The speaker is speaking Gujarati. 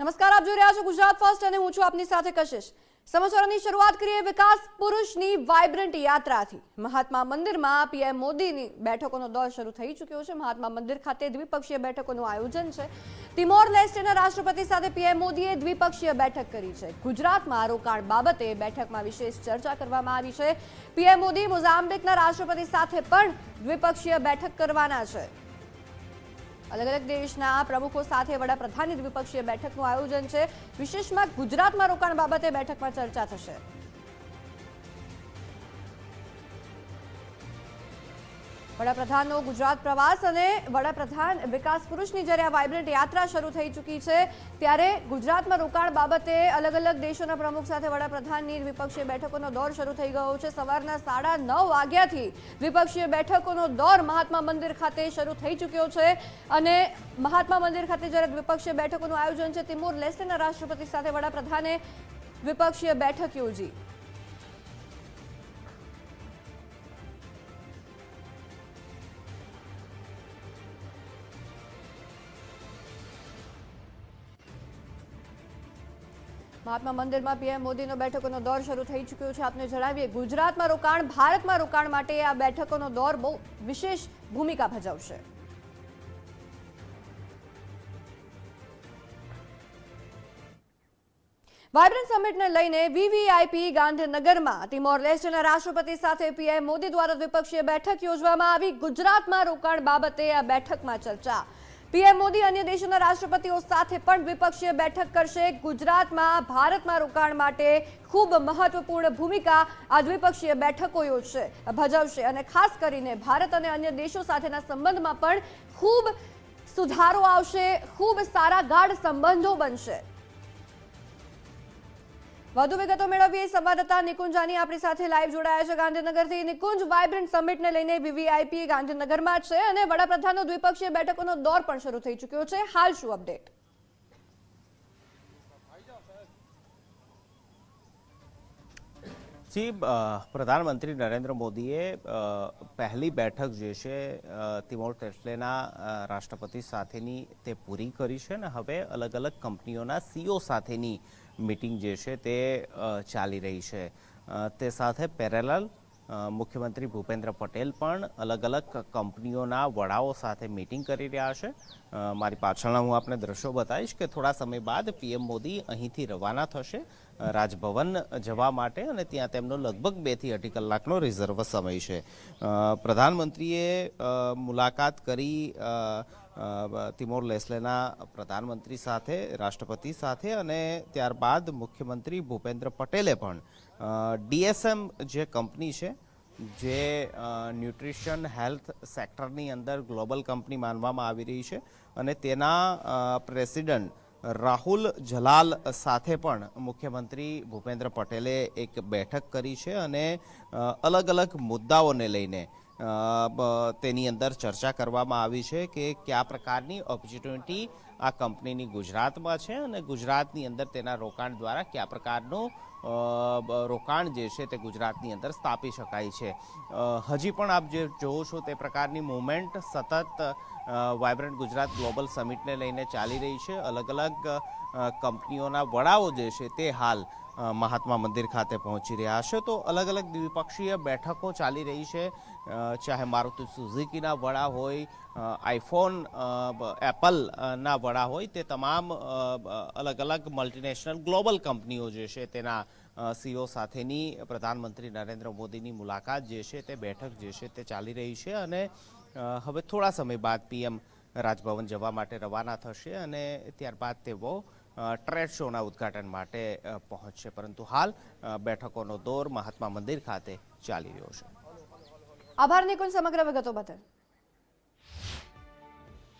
નમસ્કાર, આપ જોઈ રહ્યા છો ગુજરાત ફર્સ્ટ અને હું છું આપની સાથે કશિશ. સમાચારોની શરૂઆત કરીએ વિકાસ પુરુષની વાઇબ્રન્ટ યાત્રાથી. મહાત્મા મંદિરમાં પીએમ મોદીની બેઠકોનો દોર શરૂ થઈ ચૂક્યો છે. મહાત્મા મંદિર ખાતે દ્વિપક્ષીય બેઠકોનું આયોજન છે. તિમોર લેસ્ટેના રાષ્ટ્રપતિ સાથે પીએમ મોદીએ દ્વિપક્ષીય બેઠક કરી છે. ગુજરાતમાં રોકાણ બાબતે બેઠકમાં વિશેષ ચર્ચા કરવામાં આવી છે. પીએમ મોદી મોઝામ્બિકના રાષ્ટ્રપતિ સાથે પણ દ્વિપક્ષીય બેઠક કરવાના છે. અલગ અલગ દેશના પ્રમુખો સાથે વડાપ્રધાનની દ્વિપક્ષીય બેઠકનું આયોજન છે. વિશેષમાં ગુજરાતમાં રોકાણ બાબતે બેઠકમાં ચર્ચા થશે. વડાપ્રધાનનો ગુજરાત પ્રવાસ અને વડાપ્રધાન વિકાસ પુરુષની જ્યારે આ વાઇબ્રન્ટ યાત્રા શરૂ થઈ ચૂકી છે, ત્યારે ગુજરાતમાં રોકાણ બાબતે અલગ અલગ દેશોના પ્રમુખ સાથે વડાપ્રધાનની દ્વિપક્ષીય બેઠકોનો દોર શરૂ થઈ ગયો છે. સવારના સાડા નવ વાગ્યાથી દ્વિપક્ષીય બેઠકોનો દોર મહાત્મા મંદિર ખાતે શરૂ થઈ ચૂક્યો છે અને મહાત્મા મંદિર ખાતે જ્યારે દ્વિપક્ષીય બેઠકોનું આયોજન છે તિમુર લેસ્ટેના રાષ્ટ્રપતિ સાથે વડાપ્રધાને દ્વિપક્ષીય બેઠક યોજી. મહાત્મા મંદિરમાં પીએમ મોદીનો બેઠકોનો દોર શરૂ થઈ ચૂક્યો છે. આપને જણાવીએ, ગુજરાતમાં રોકાણ, ભારતમાં રોકાણ માટે આ બેઠકોનો દોર બહુ વિશેષ ભૂમિકા ભજવશે. વાયબ્રન્ટ સમિટને લઈને વીવીઆઈપી ગાંધીનગરમાં તિમોર લેસ્ટેના રાષ્ટ્રપતિ સાથે પીએમ મોદી દ્વારા દ્વિપક્ષીય બેઠક યોજવામાં આવી. ગુજરાતમાં રોકાણ બાબતે આ બેઠકમાં ચર્ચા. પીએમ મોદી અન્ય દેશોના રાષ્ટ્રપતિઓ સાથે પણ દ્વિપક્ષીય બેઠક કરશે. ગુજરાતમાં ભારતમાં રોકાણ માટે ખૂબ મહત્વપૂર્ણ ભૂમિકા આ દ્વિપક્ષીય બેઠકો યોજશે ભજવશે અને ખાસ કરીને ભારત અને અન્ય દેશો સાથેના સંબંધમાં પણ ખૂબ સુધારો આવશે, ખૂબ સારા ગાઢ સંબંધો બનશે. વધુ વિગતો મેળવીએ સંવાદદાતા નિકુંજાની આપણી સાથે લાઈવ જોડાયા છે. ગાંધીનગરથી નિકુંજ વાઇબ્રન્ટ સમિટને લઈને વીવીઆઈપી ગાંધીનગરમાં છે અને વડાપ્રધાનનો દ્વિપક્ષીય બેઠકોનો દોર પણ શરૂ થઈ ચૂક્યો છે. હાલ શું અપડેટ જી પ્રધાનમંત્રી નરેન્દ્ર મોદીએ પહેલી બેઠક જે છે તિમોર ટેસ્લેના રાષ્ટ્રપતિ સાથેની તે પૂરી કરી છે અને હવે અલગ અલગ કંપનીઓના સીઓ સાથેની મિટિંગ જે છે તે ચાલી રહી છે. તે સાથે પેરેલલ મુખ્યમંત્રી ભૂપેન્દ્ર પટેલ પણ અલગ અલગ કંપનીઓના વડાઓ સાથે મિટિંગ કરી રહ્યા છે. મારી પાછળના હું આપને દ્રશ્યો બતાવીશ કે થોડા સમય બાદ પીએમ મોદી અહીંથી રવાના થશે. રાજભવન જવા માટે અને ત્યાં તેમનો લગભગ બેથી અઢી કલાકનો રિઝર્વ સમય છે. પ્રધાનમંત્રીએ મુલાકાત કરી તિમોર લેસ્લેના પ્રધાનમંત્રી સાથે, રાષ્ટ્રપતિ સાથે અને ત્યારબાદ મુખ્યમંત્રી ભૂપેન્દ્ર પટેલે પણ ડીએસએમ જે કંપની છે, જે ન્યુટ્રિશન હેલ્થ સેક્ટરની અંદર ગ્લોબલ કંપની માનવામાં આવી રહી છે અને તેના પ્રેસિડન્ટ રાહુલ જલાલ સાથે પણ મુખ્યમંત્રી ભૂપેન્દ્ર પટેલે એક બેઠક કરી છે અને અલગ અલગ મુદ્દાઓને લઈને તેની અંદર ચર્ચા કરવામાં આવી છે કે કયા પ્રકારની ઓપોર્ચ્યુનિટી આ કંપનીની ગુજરાતમાં છે અને ગુજરાતની અંદર તેના રોકાણ દ્વારા કયા પ્રકારનું રોકાણ જે છે તે ગુજરાતની અંદર સ્થાપી શકાય છે. હજી પણ આપ જે જોવો છો તે પ્રકારની મુવમેન્ટ સતત વાઇબ્રન્ટ ગુજરાત ગ્લોબલ સમિટને લઈને ચાલી રહી છે. અલગ અલગ કંપનીઓના વડાઓ જે છે તે હાલ મહાત્મા મંદિર ખાતે પહોંચી રહ્યા છે. તો અલગ અલગ દ્વિપક્ષીય બેઠકો ચાલી રહી છે. ચાહે મારુતિ સુઝુકીના વડા હોય આઈફોન અ, બ- એપલ અ, ના વડા હોય તે તમામ અલગ અલગ મલ્ટીનેશનલ ગ્લોબલ કંપનીઓ જે છે તેના સીઓ સાથેની પ્રધાનમંત્રી નરેન્દ્ર મોદીની મુલાકાત જે છે તે બેઠક જે છે તે ચાલી રહી છે. અને હવે થોડા સમય બાદ પીએમ રાજભવન જવા માટે રવાના થશે અને ત્યારબાદ તેઓ ટ્રેડ શોના ઉદ્ઘાટન માટે પહોંચશે. પરંતુ હાલ બેઠકોનો દોર મહાત્મા મંદિર ખાતે ચાલી રહ્યો છે. આભાર નિકુંજ સમગ્ર વિગતો બદલ.